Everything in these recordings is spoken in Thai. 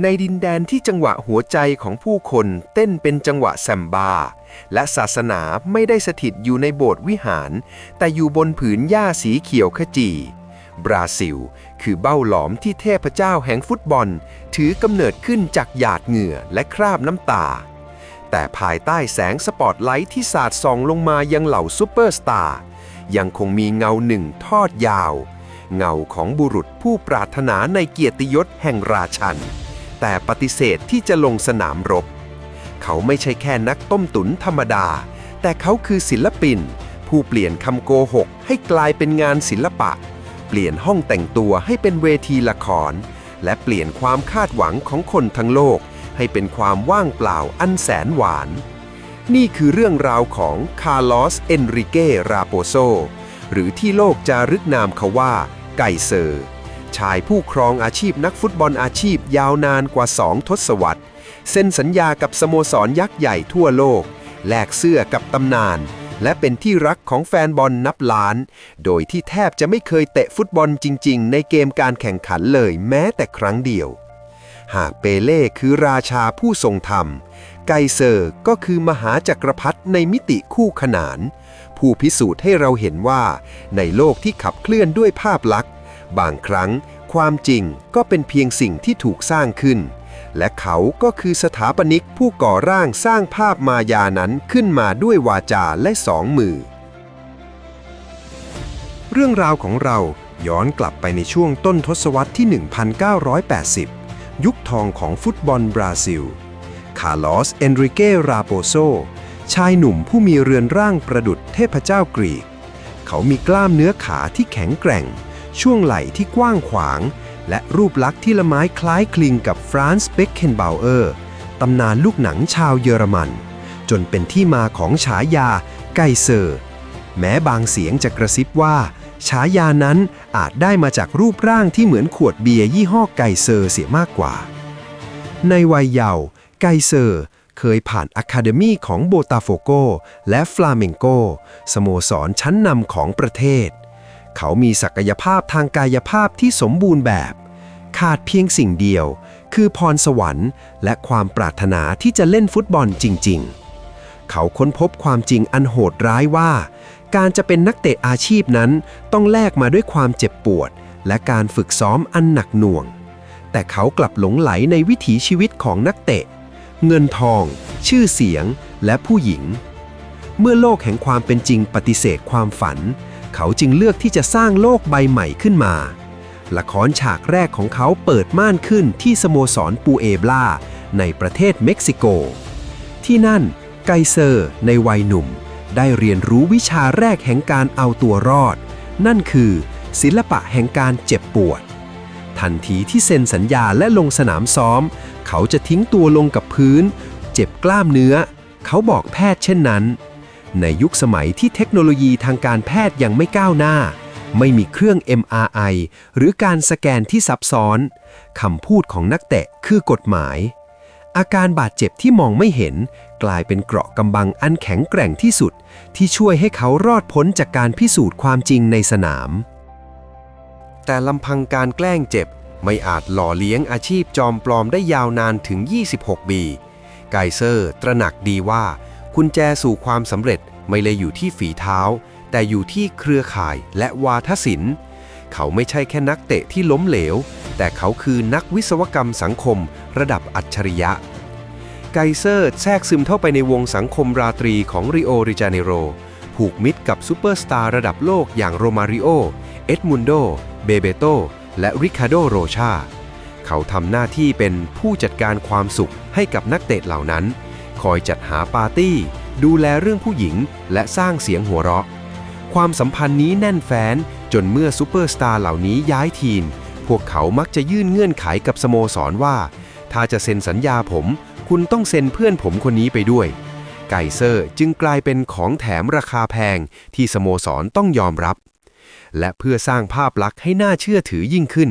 ในดินแดนที่จังหวะหัวใจของผู้คนเต้นเป็นจังหวะแซมบา และศาสนาไม่ได้สถิตอยู่ในโบสถ์วิหาร แต่อยู่บนผืนหญ้าสีเขียวขจี บราซิล คือเบ้าหลอมที่เทพเจ้าแห่งฟุตบอล ถือกำเนิดขึ้นจากหยาดเหงื่อและคราบน้ำตา แต่ภายใต้แสงสปอตไลท์ที่สาดส่องลงมายังเหล่าซูเปอร์สตาร์ยังคงมีเงาหนึ่งทอดยาว เงาของบุรุษผู้ปรารถนาในเกียรติยศแห่งราชัน แต่ปฏิเสธที่จะลงสนามรบ เขาไม่ใช่แค่นักต้มตุ๋นธรรมดา แต่เขาคือศิลปิน ผู้เปลี่ยนคำโกหก ให้กลายเป็นงานศิลปะ เปลี่ยนห้องแต่งตัวให้เป็นเวทีละคร และเปลี่ยนความคาดหวังของคนทั้งโลก ให้เป็นความว่างเปล่าอันแสนหวาน นี่คือเรื่องราวของคาร์ลอส เอนริเก ราโปโซ หรือที่โลกจารึกนามเขาว่า ไก่เซอร์ ชายผู้ครองอาชีพนักฟุตบอลอาชีพยาวนานกว่า 2 ทศวรรษ เซ็นสัญญากับสโมสรยักษ์ใหญ่ทั่วโลก แลกเสื้อกับตำนาน และเป็นที่รักของแฟนบอลนับล้าน โดยที่แทบจะไม่เคยเตะฟุตบอลจริง ๆ ในเกมการแข่งขันเลยแม้แต่ครั้งเดียว หากเปเล่คือราชาผู้ทรงธรรม ไกเซอร์ก็คือมหาจักรพรรดิในมิติคู่ขนานผู้พิสูจน์ให้เราเห็นว่า ในโลกที่ขับเคลื่อนด้วยภาพลักษณ์ บางครั้ง ความจริงก็เป็นเพียงสิ่งที่ถูกสร้างขึ้น และเขาก็คือสถาปนิกผู้ก่อร่างสร้างภาพมายานั้นขึ้นมาด้วยวาจาและสองมือ เรื่องราวของเราย้อนกลับไปในช่วงต้นทศวรรษที่ 1980 ยุคทองของฟุตบอลบราซิล คาร์ลอส เอนริเก ราโปโซ ชายหนุ่มผู้มีเรือนร่างประดุจเทพเจ้ากรีก เขามีกล้ามเนื้อขาที่แข็งแกร่ง ช่วงไหล่ที่กว้างขวาง และรูปลักษณ์ที่ละไม้คล้ายคลึงกับฟรานซ์เบคเคนบาเออร์ตำนานลูกหนังชาวเยอรมัน จนเป็นที่มาของฉายาไกเซอร์ แม้บางเสียงจะกระซิบว่า ฉายานั้นอาจได้มาจากรูปร่างที่เหมือนขวดเบียร์ยี่ห้อไกเซอร์เสียมากกว่า ในวัยเยาว์ไกเซอร์เคยผ่านอะคาเดมีของโบตาโฟโกและฟลาเมงโกสโมสรชั้นนำของประเทศ เขามีศักยภาพทางกายภาพที่สมบูรณ์แบบ ขาดเพียงสิ่งเดียว คือพรสวรรค์ และความปรารถนาที่จะเล่นฟุตบอลจริง ๆ เขาค้นพบความจริงอันโหดร้ายว่า การจะเป็นนักเตะอาชีพนั้นต้องแลกมาด้วยความเจ็บปวด และการฝึกซ้อมอันหนักหน่วง แต่เขากลับหลงไหลในวิถีชีวิตของนักเตะ เงินทอง ชื่อเสียง และผู้หญิง เมื่อโลกแห่งความเป็นจริงปฏิเสธความฝัน เขาจึงเลือกที่จะสร้างโลกใบใหม่ขึ้นมา ละครฉากแรกของเขาเปิดม่านขึ้นที่สโมสรปูเอบลาในประเทศเม็กซิโก ที่นั่น ไกเซอร์ ในวัยหนุ่ม ได้เรียนรู้วิชาแรกแห่งการเอาตัวรอด นั่นคือ ศิลปะแห่งการเจ็บปวด ทันทีที่เซ็นสัญญาและลงสนามซ้อม เขาจะทิ้งตัวลงกับพื้น เจ็บกล้ามเนื้อ เขาบอกแพทย์เช่นนั้น ในยุคสมัยที่เทคโนโลยีทางการแพทย์ยังไม่ก้าวหน้า ไม่มีเครื่อง MRI หรือการสแกนที่ซับซ้อนคำพูดของนักเตะคือกฎหมาย อาการบาดเจ็บที่มองไม่เห็น กลายเป็นเกราะกำบังอันแข็งแกร่งที่สุด ที่ช่วยให้เขารอดพ้นจากการพิสูจน์ความจริงในสนาม แต่ลำพังการแกล้งเจ็บไม่อาจหล่อเลี้ยงอาชีพจอมปลอมได้ยาวนานถึง 26 ปี ไกเซอร์ ตระหนักดีว่า กุญแจสู่ความสำเร็จไม่เลยอยู่ที่ฝีเท้า แต่อยู่ที่เครือข่ายและวาทศิลป์ เขาไม่ใช่แค่นักเตะที่ล้มเหลว แต่เขาคือนักวิศวกรรมสังคม ระดับอัจฉริยะ ไกเซอร์แทรกซึมเข้าไปในวงสังคมราตรีของริโอริจาเนโร ผูกมิตรกับซูเปอร์สตาร์ระดับโลกอย่างโรมาริโอ เอ็ดมุนโด เบเบโต และริคาโดโรชา เขาทำหน้าที่เป็นผู้จัดการความสุขให้กับนักเตะเหล่านั้น คอยจัดหาปาร์ตี้ ดูแลเรื่องผู้หญิง และสร้างเสียงหัวเราะ ความสัมพันธ์นี้แน่นแฟ้นจนเมื่อซูเปอร์สตาร์เหล่านี้ย้ายทีม พวกเขามักจะยื่นเงื่อนไขกับสโมสรว่า ถ้าจะเซ็นสัญญาผม คุณต้องเซ็นเพื่อนผมคนนี้ไปด้วย ไกเซอร์จึงกลายเป็นของแถมราคาแพงที่สโมสรต้องยอมรับ และเพื่อสร้างภาพลักษณ์ให้น่าเชื่อถือยิ่งขึ้น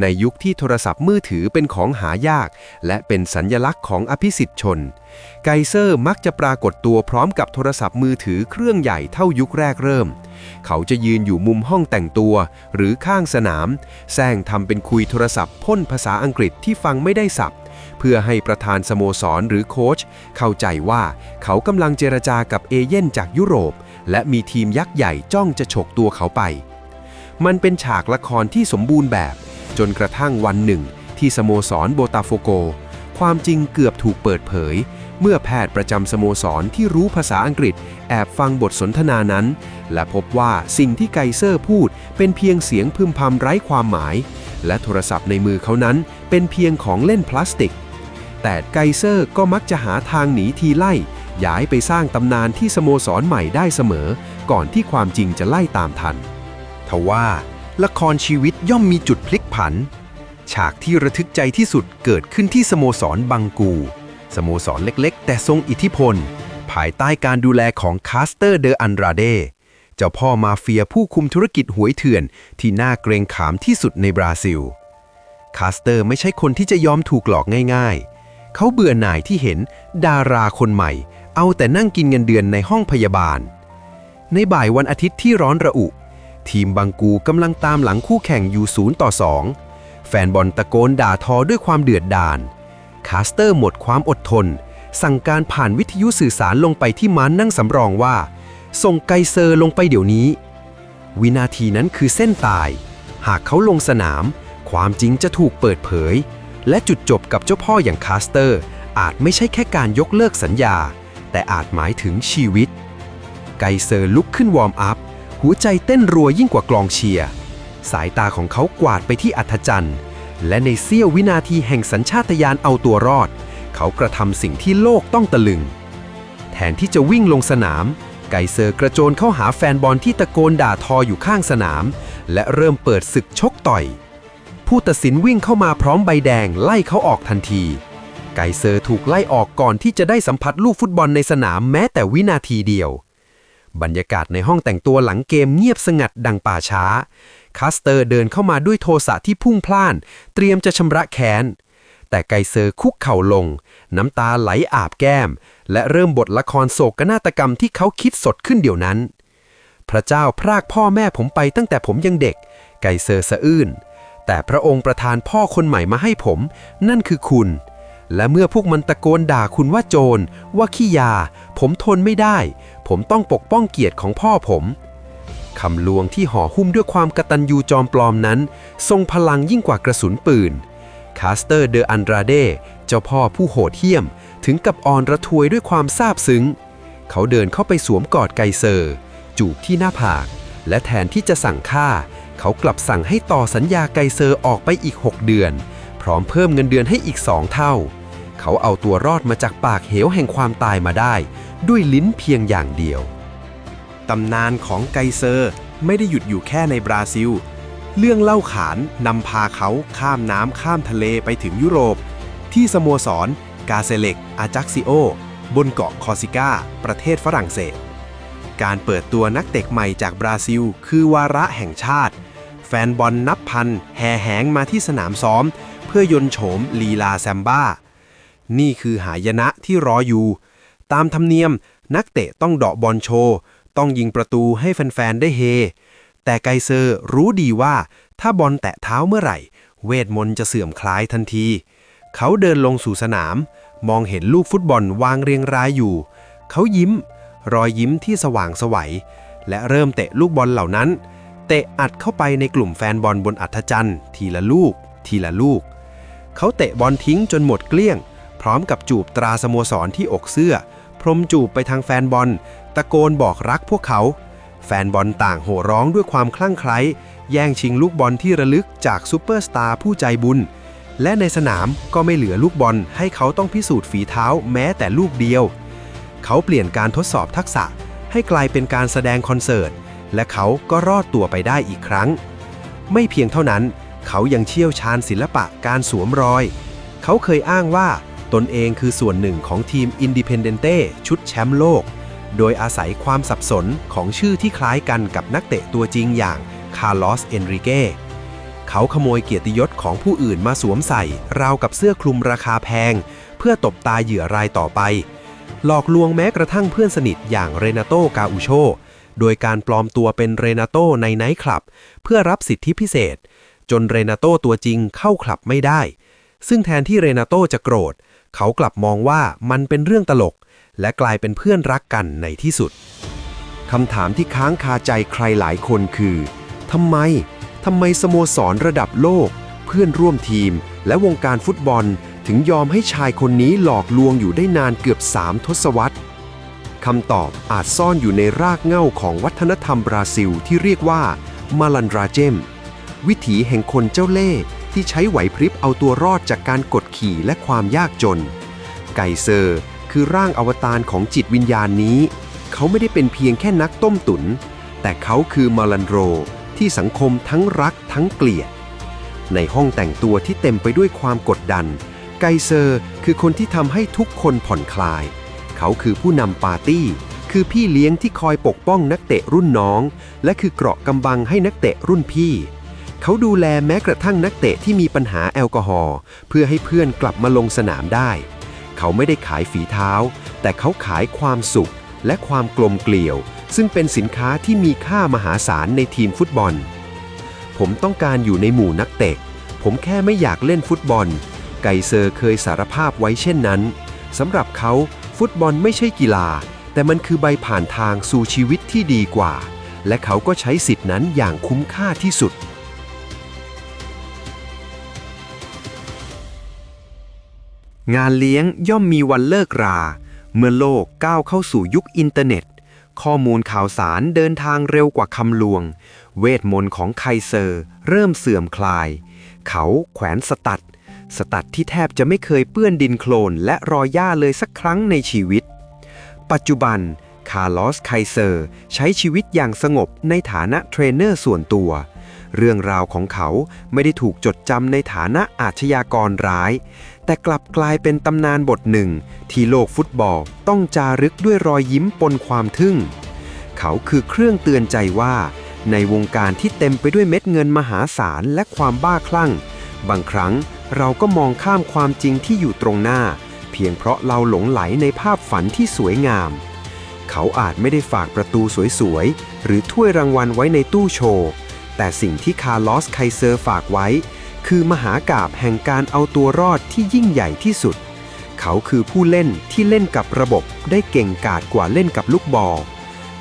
ในยุคที่โทรศัพท์มือถือเป็นของหายาก และเป็นสัญญลักษณ์ของอภิสิทธิ์ชน ไกเซอร์มักจะปรากฏตัวพร้อมกับโทรศัพท์มือถือเครื่องใหญ่เท่ายุคแรกเริ่ม เขาจะยืนอยู่มุมห้องแต่งตัว หรือข้างสนามแซงทำเป็นคุยโทรศัพท์พ่นภาษาอังกฤษที่ฟังไม่ได้สับเพื่อให้ประธานสโมสรหรือโค้ชเข้าใจว่าเขากำลังเจรจากับเอเย่นจากยุโรป และมีทีมยักษ์ใหญ่จ้องจะฉกตัวเขาไป มันเป็นฉากละครที่สมบูรณ์แบบ จนกระทั่งวันหนึ่ง ที่สโมสรโบตาโฟโก ความจริงเกือบถูกเปิดเผย เมื่อแพทย์ประจำสโมสรที่รู้ภาษาอังกฤษ แอบฟังบทสนทนานั้น และพบว่าสิ่งที่ไกเซอร์พูด เป็นเพียงเสียงพึมพำไร้ความหมาย และโทรศัพท์ในมือเขานั้น เป็นเพียงของเล่นพลาสติก แต่ไกเซอร์ก็มักจะหาทางหนีทีไล่ย้ายไปสร้างตำนานที่สโมสรใหม่ได้เสมอ ก่อนที่ความจริงจะไล่ตามทัน ทว่า ละครชีวิตย่อมมีจุดพลิกผัน ฉากที่ระทึกใจที่สุดเกิดขึ้นที่สโมสรบังกู สโมสรเล็กๆ แต่ทรงอิทธิพล ภายใต้การดูแลของคาสเตอร์เดออันราเดเจ้าพ่อมาเฟียผู้คุมธุรกิจหวยเถื่อนที่น่าเกรงขามที่สุดในบราซิล คาสเตอร์ไม่ใช่คนที่จะยอมถูกหลอกง่าย ๆ เขาเบื่อหน่ายที่เห็นดาราคนใหม่ เอาแต่นั่งกินเงินเดือนในห้องพยาบาลในบ่ายวันอาทิตย์ที่ร้อนระอุ ทีมบังกูกำลังตามหลังคู่แข่งอยู่ศูนย์ต่อสองแฟนบอลตะโกนด่าทอด้วยความเดือดดาลคาสเตอร์หมดความอดทน สั่งการผ่านวิทยุสื่อสารลงไปที่ม้านนั่งสำรองว่า ส่งไกเซอร์ลงไปเดี๋ยวนี้ วินาทีนั้นคือเส้นตาย หากเขาลงสนาม ความจริงจะถูกเปิดเผย และจุดจบกับเจ้าพ่ออย่างคาสเตอร์ อาจไม่ใช่แค่การยกเลิกสัญญา แต่อาจหมายถึงชีวิต ไกเซอร์ลุกขึ้นวอร์มอัพ หัวใจเต้นรัวยิ่งกว่ากลองเชียร์ สายตาของเขากวาดไปที่อัธจันทร์ และในเสี้ยววินาทีแห่งสัญชาตญาณเอาตัวรอด เขากระทำสิ่งที่โลกต้องตะลึง แทนที่จะวิ่งลงสนาม ไกเซอร์กระโจนเข้าหาแฟนบอลที่ตะโกนด่าทออยู่ข้างสนาม และเริ่มเปิดศึกชกต่อย ผู้ตัดสินวิ่งเข้ามาพร้อมใบแดงไล่เขาออกทันที ไกเซอร์ถูกไล่ออกก่อนที่จะได้สัมผัสลูกฟุตบอลในสนามแม้แต่วินาทีเดียว บรรยากาศในห้องแต่งตัวหลังเกมเงียบสงัดดังป่าช้า คาสเตอร์เดินเข้ามาด้วยโทสะที่พุ่งพล่าน เตรียมจะชำระแค้น แต่ไกเซอร์คุกเข่าลง น้ำตาไหลอาบแก้ม และเริ่มบทละครโศกนาฏกรรมที่เขาคิดสดขึ้นเดี๋ยวนั้น พระเจ้าพรากพ่อแม่ผมไปตั้งแต่ผมยังเด็ก ไกเซอร์สะอื้น แต่พระองค์ประทานพ่อคนใหม่มาให้ผม นั่นคือคุณและเมื่อพวกมันตะโกนด่าคุณว่าโจร ว่าขี้ยา ผมทนไม่ได้ ผมต้องปกป้องเกียรติของพ่อผมคำลวงที่ห่อหุ้มด้วยความกตัญญูจอมปลอมนั้น ทรงพลังยิ่งกว่ากระสุนปืน คาสเตอร์เดออันดราเดเจ้าพ่อผู้โหดเหี้ยม ถึงกับอ่อนระทวยด้วยความซาบซึ้ง เขาเดินเข้าไปสวมกอดไกเซอร์ จูบที่หน้าผาก และแทนที่จะสั่งฆ่า เขากลับสั่งให้ต่อสัญญาไกเซอร์ออกไปอีก 6 เดือน พร้อมเพิ่มเงินเดือนให้อีก2เท่า เขาเอาตัวรอดมาจากปากเหวแห่งความตายมาได้ ด้วยลิ้นเพียงอย่างเดียว ตำนานของไกเซอร์ไม่ได้หยุดอยู่แค่ในบราซิล เรื่องเล่าขานนำพาเขาข้ามน้ำข้ามทะเลไปถึงยุโรป ที่สโมสร กาเซเล็ก อาจักซิโอ บนเกาะคอร์ซิก้า ประเทศฝรั่งเศส การเปิดตัวนักเตะใหม่จากบราซิล คือวาระแห่งชาติ แฟนบอลนับพัน แห่แหงมาที่สนามซ้อม เพื่อยนโฉมลีลาแซมบ้า นี่คือหายนะที่รออยู่ ตามธรรมเนียม นักเตะต้องเดาะบอลโชว์ ต้องยิงประตูให้แฟนๆ ได้เฮ แต่ไกเซอร์รู้ดีว่าถ้าบอลแตะเท้าเมื่อไหร่ เวทมนต์จะเสื่อมคลายทันที เขาเดินลงสู่สนาม มองเห็นลูกฟุตบอลวางเรียงรายอยู่ เขายิ้ม รอยยิ้มที่สว่างสวัย และเริ่มเตะลูกบอลเหล่านั้น เตะอัดเข้าไปในกลุ่มแฟนบอลบนอัธจันทร์ ทีละลูก ทีละลูก เขาเตะบอลทิ้งจนหมดเกลี้ยง พร้อมกับจูบตราสโมสรที่อกเสื้อ พรมจูบไปทางแฟนบอล ตะโกนบอกรักพวกเขา แฟนบอลต่างโห่ร้องด้วยความคลั่งไคล้แย่งชิงลูกบอลที่ระลึกจากซูเปอร์สตาร์ผู้ใจบุญ และในสนามก็ไม่เหลือลูกบอลให้เขาต้องพิสูจน์ฝีเท้าแม้แต่ลูกเดียว เขาเปลี่ยนการทดสอบทักษะให้กลายเป็นการแสดงคอนเสิร์ต และเขาก็รอดตัวไปได้อีกครั้ง ไม่เพียงเท่านั้น เขายังเชี่ยวชาญศิลปะการสวมรอย เขาเคยอ้างว่า ตนเองคือส่วนหนึ่งของทีมอินดิเพนเดนเต้ชุดแชมป์โลก โดยอาศัยความสับสนของชื่อที่คล้ายกันกับนักเตะตัวจริงอย่างคาร์ลอส เอนริเกเขาขโมยเกียรติยศของผู้อื่นมาสวมใส่ ราวกับเสื้อคลุมราคาแพง เพื่อตบตาเหยื่อรายต่อไป หลอกลวงแม้กระทั่งเพื่อนสนิทอย่างเรนาโตกาอูโช โดยการปลอมตัวเป็นเรนาโตในไนท์คลับ เพื่อรับสิทธิพิเศษ จนเรนาโตตัวจริงเข้าคลับไม่ได้ ซึ่งแทนที่เรนาโตจะโกรธ เขากลับมองว่ามันเป็นเรื่องตลก และกลายเป็นเพื่อนรักกันในที่สุดคำถามที่ค้างคาใจใครหลายคนคือทำไมทำไมสโมสรระดับโลก เพื่อนร่วมทีม และวงการฟุตบอลถึงยอมให้ชายคนนี้หลอกลวงอยู่ได้นานเกือบ3ทศวรรษคำตอบอาจซ่อนอยู่ในรากเหง้าของวัฒนธรรมบราซิลที่เรียกว่ามาลันดราเจม วิถีแห่งคนเจ้าเล่ห์ ที่ใช้ไหวพริบเอาตัวรอดจากการกดขี่และความยากจน ไกเซอร์ คือร่างอวตารของจิตวิญญาณนี้ เขาไม่ได้เป็นเพียงแค่นักต้มตุน แต่เขาคือมาลันโร ที่สังคมทั้งรักทั้งเกลียด ในห้องแต่งตัวที่เต็มไปด้วยความกดดัน ไกเซอร์คือคนที่ทำให้ทุกคนผ่อนคลาย เขาคือผู้นำปาร์ตี้ คือพี่เลี้ยงที่คอยปกป้องนักเตะรุ่นน้อง และคือเกราะกำบังให้นักเตะรุ่นพี่ เขาดูแลแม้กระทั่งนักเตะที่มีปัญหาแอลกอฮอล์เพื่อให้เพื่อนกลับมาลงสนามได้ เขาไม่ได้ขายฝีเท้า แต่เขาขายความสุขและความกลมเกลียว ซึ่งเป็นสินค้าที่มีค่ามหาศาลในทีมฟุตบอล ผมต้องการอยู่ในหมู่นักเตะ ผมแค่ไม่อยากเล่นฟุตบอล ไกเซอร์เคยสารภาพไว้เช่นนั้นสำหรับเขาฟุตบอลไม่ใช่กีฬา แต่มันคือใบผ่านทางสู่ชีวิตที่ดีกว่า และเขาก็ใช้สิทธินั้นอย่างคุ้มค่าที่สุด งานเลี้ยงย่อมมีวันเลิกรา เมื่อโลกก้าวเข้าสู่ยุคอินเทอร์เน็ต ข้อมูลข่าวสารเดินทางเร็วกว่าคำลวง เวทมนต์ของไคเซอร์ เริ่มเสื่อมคลาย เขาแขวนสตัด สตัดที่แทบจะไม่เคยเปื้อนดินโคลนและรอยหญ้าเลยสักครั้งในชีวิต ปัจจุบันคาร์ลอสไคเซอร์ใช้ชีวิตอย่างสงบในฐานะเทรนเนอร์ส่วนตัว เรื่องราวของเขาไม่ได้ถูกจดจำในฐานะอาชญากรร้าย แต่กลับกลายเป็นตำนานบทหนึ่ง ที่โลกฟุตบอลต้องจารึกด้วยรอยยิ้มปนความทึ่ง เขาคือเครื่องเตือนใจว่า ในวงการที่เต็มไปด้วยเม็ดเงินมหาศาลและความบ้าคลั่ง บางครั้งเราก็มองข้ามความจริงที่อยู่ตรงหน้า เพียงเพราะเราหลงไหลในภาพฝันที่สวยงาม เขาอาจไม่ได้ฝากประตูสวยๆ หรือถ้วยรางวัลไว้ในตู้โชว์ แต่สิ่งที่คาร์ลอสไคเซอร์ฝากไว้ คือมหากาบแห่งการเอาตัวรอดที่ยิ่งใหญ่ที่สุด เขาคือผู้เล่นที่เล่นกับระบบได้เก่งกาจกว่าเล่นกับลูกบอล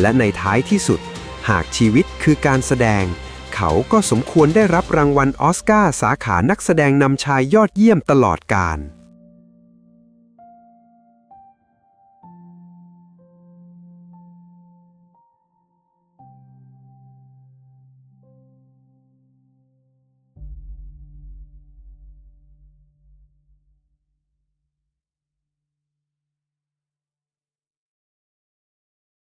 และในท้ายที่สุด หากชีวิตคือการแสดง เขาก็สมควรได้รับรางวัลออสการ์สาขานักแสดงนำชายยอดเยี่ยมตลอดกาล